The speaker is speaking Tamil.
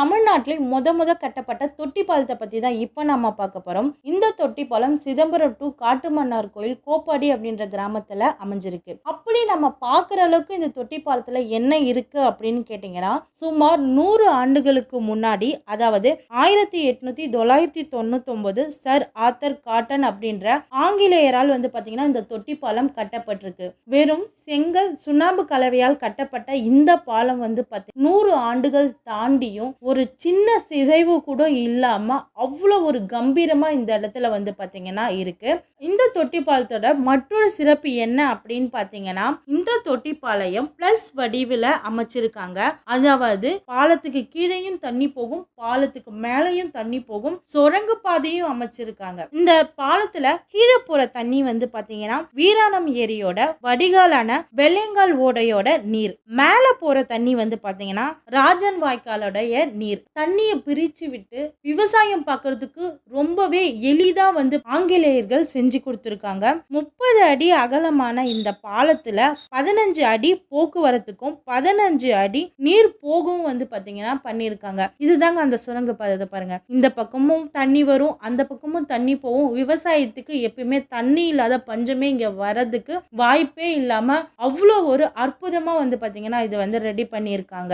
தமிழ்நாட்டில் முத முத கட்டப்பட்ட தொட்டி பாலத்தை பற்றி தான் இப்போ நம்ம பார்க்க போகிறோம் இந்த தொட்டி பாலம் சிதம்பரம் டு காட்டுமன்னார் கோயில் கோப்பாடி அப்படின்ற கிராமத்தில் அமைஞ்சிருக்கு. அப்படி நம்ம பார்க்குற அளவுக்கு இந்த தொட்டி பாலத்தில் என்ன இருக்குது அப்படின்னு கேட்டிங்கன்னா சுமார் நூறு ஆண்டுகளுக்கு முன்னாடி அதாவது ஆயிரத்தி எட்நூத்தி தொள்ளாயிரத்தி தொண்ணூத்தொம்பது சர் ஆத்தர் காட்டன் அப்படின்ற ஆங்கிலேயரால் வந்து பார்த்தீங்கன்னா இந்த தொட்டி பாலம் கட்டப்பட்டிருக்கு. வெறும் செங்கல் சுண்ணாம்பு கலவையால் கட்டப்பட்ட இந்த பாலம் வந்து பார்த்தி நூறு ஆண்டுகள் தாண்டியும் ஒரு சின்ன சிதைவு கூட இல்லாமல் அவ்வளோ ஒரு கம்பீரமாக இந்த இடத்துல வந்து பார்த்தீங்கன்னா இருக்குது இந்த தொட்டிப்பாலத்தோட மற்றொரு சிறப்பு என்ன அப்படின்னு பார்த்தீங்கன்னா இந்த தொட்டிப்பாளையம் ப்ளஸ் வடிவில் அமைச்சிருக்காங்க. அதாவது பாலத்துக்கு கீழேயும் தண்ணி போகும் பாலத்துக்கு மேலேயும் தண்ணி போகும் சுரங்கு பாதையும் அமைச்சிருக்காங்க. இந்த பாலத்தில் கீழே போகிற தண்ணி வந்து பார்த்தீங்கன்னா வீராணம் ஏரியோட வடிகாலான வெள்ளையங்கால் ஓடையோட நீர். மேலே போகிற தண்ணி வந்து பார்த்தீங்கன்னா ராஜன் வாய்க்காலோடைய நீர் தண்ணியை பிரிச்சு விட்டு விவசாயம் பார்க்கறதுக்கு ரொம்பவே எளிதா வந்து ஆங்கிலேயர்கள் செஞ்சு கொடுத்துருக்காங்க. முப்பது அடி அகலமான இந்த பாலத்துல பதினஞ்சு அடி போக்குவரத்துக்கும் பதினஞ்சு அடி நீர் போகவும் வந்து பாத்தீங்கன்னா பண்ணியிருக்காங்க. இதுதாங்க அந்த சுரங்க பாதை பாருங்க. இந்த பக்கமும் தண்ணி வரும் அந்த பக்கமும் தண்ணி போகும். விவசாயத்துக்கு எப்பயுமே தண்ணி இல்லாத பஞ்சமே இங்க வர்றதுக்கு வாய்ப்பே இல்லாம அவ்வளோ ஒரு அற்புதமா வந்து பாத்தீங்கன்னா இது வந்து ரெடி பண்ணியிருக்காங்க.